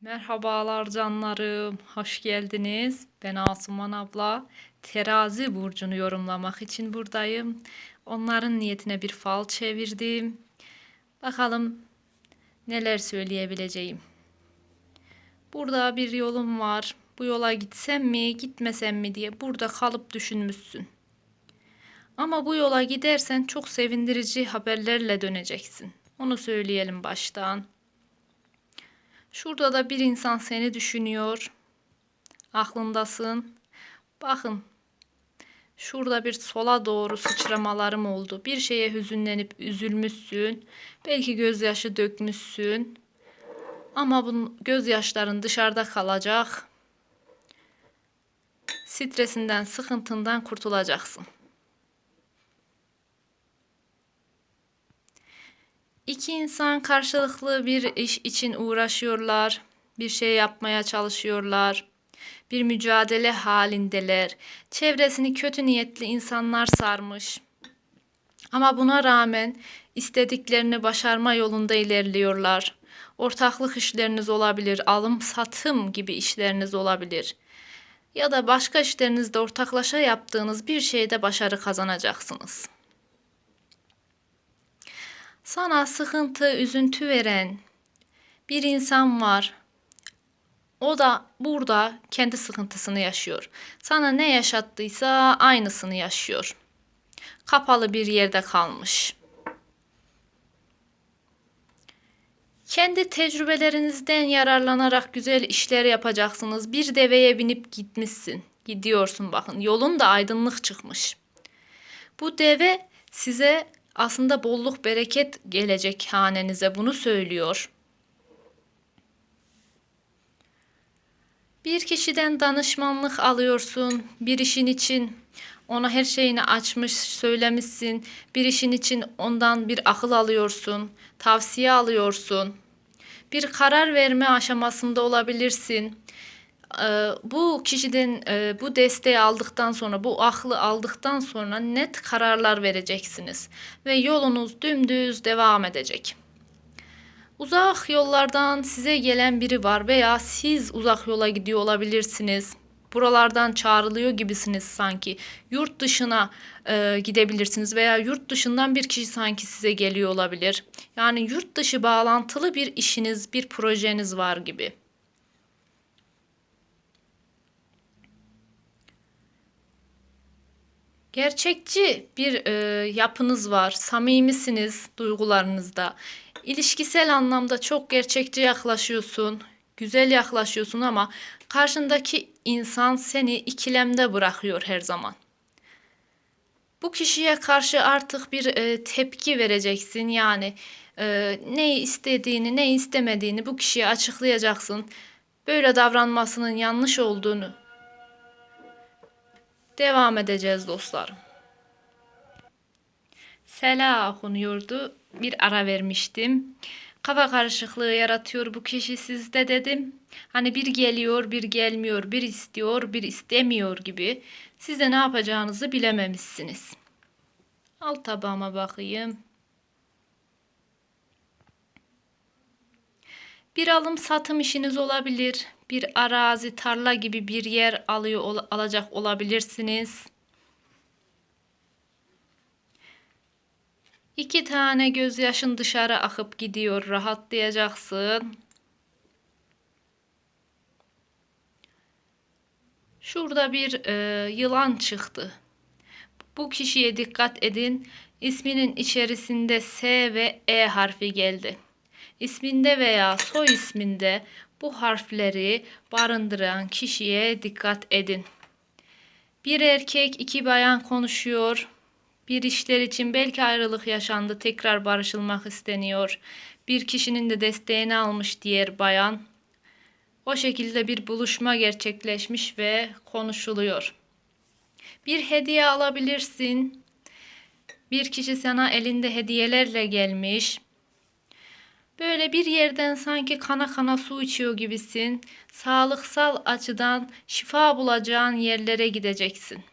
Merhabalar canlarım, hoş geldiniz. Ben Asuman abla. Terazi burcunu yorumlamak için buradayım. Onların niyetine bir fal çevirdim. Bakalım neler söyleyebileceğim. Burada bir yolum var. Bu yola gitsem mi, gitmesem mi diye burada kalıp düşünmüşsün. Ama bu yola gidersen çok sevindirici haberlerle döneceksin. Onu söyleyelim baştan. Şurada da bir insan seni düşünüyor. Aklındasın. Bakın. Şurada bir sola doğru sıçramalarım oldu. Bir şeye hüzünlenip üzülmüşsün. Belki gözyaşı dökmüşsün. Ama bu gözyaşların dışarıda kalacak. Stresinden, sıkıntından kurtulacaksın. İki insan karşılıklı bir iş için uğraşıyorlar. Bir şey yapmaya çalışıyorlar. Bir mücadele halindeler. Çevresini kötü niyetli insanlar sarmış. Ama buna rağmen istediklerini başarma yolunda ilerliyorlar. Ortaklık işleriniz olabilir, alım satım gibi işleriniz olabilir. Ya da başka işlerinizde ortaklaşa yaptığınız bir şeyde başarı kazanacaksınız.'' Sana sıkıntı, üzüntü veren bir insan var. O da burada kendi sıkıntısını yaşıyor. Sana ne yaşattıysa aynısını yaşıyor. Kapalı bir yerde kalmış. Kendi tecrübelerinizden yararlanarak güzel işler yapacaksınız. Bir deveye binip gitmişsin. Gidiyorsun bakın. Yolun da aydınlık çıkmış. Bu deve size aslında bolluk bereket gelecek hanenize bunu söylüyor. Bir kişiden danışmanlık alıyorsun bir işin için ona her şeyini açmış söylemişsin. Bir işin için ondan bir akıl alıyorsun tavsiye alıyorsun. Bir karar verme aşamasında olabilirsin bu kişiden e, bu desteği aldıktan sonra, bu aklı aldıktan sonra net kararlar vereceksiniz ve yolunuz dümdüz devam edecek. Uzak yollardan size gelen biri var veya siz uzak yola gidiyor olabilirsiniz. Buralardan çağrılıyor gibisiniz sanki. Yurt dışına e, gidebilirsiniz veya yurt dışından bir kişi sanki size geliyor olabilir. Yani yurt dışı bağlantılı bir işiniz, bir projeniz var gibi. Gerçekçi bir e, yapınız var. Samimisiniz duygularınızda. İlişkisel anlamda çok gerçekçi yaklaşıyorsun. Güzel yaklaşıyorsun ama karşındaki insan seni ikilemde bırakıyor her zaman. Bu kişiye karşı artık bir e, tepki vereceksin. Yani e, ne istediğini, ne istemediğini bu kişiye açıklayacaksın. Böyle davranmasının yanlış olduğunu Devam edeceğiz dostlarım. Sela okunuyordu. Bir ara vermiştim. Kafa karışıklığı yaratıyor bu kişi sizde dedim. Hani bir geliyor, bir gelmiyor, bir istiyor, bir istemiyor gibi. Siz de ne yapacağınızı bilememişsiniz. Alt tabağıma bakayım. Bir alım satım işiniz olabilir. Bir arazi, tarla gibi bir yer alıyor alacak olabilirsiniz. İki tane gözyaşın dışarı akıp gidiyor. Rahatlayacaksın. Şurada bir e, yılan çıktı. Bu kişiye dikkat edin. İsminin içerisinde S ve E harfi geldi isminde veya soy isminde bu harfleri barındıran kişiye dikkat edin. Bir erkek iki bayan konuşuyor. Bir işler için belki ayrılık yaşandı, tekrar barışılmak isteniyor. Bir kişinin de desteğini almış diğer bayan. O şekilde bir buluşma gerçekleşmiş ve konuşuluyor. Bir hediye alabilirsin. Bir kişi sana elinde hediyelerle gelmiş. Böyle bir yerden sanki kana kana su içiyor gibisin. Sağlıksal açıdan şifa bulacağın yerlere gideceksin.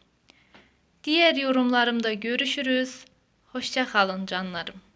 Diğer yorumlarımda görüşürüz. Hoşça kalın canlarım.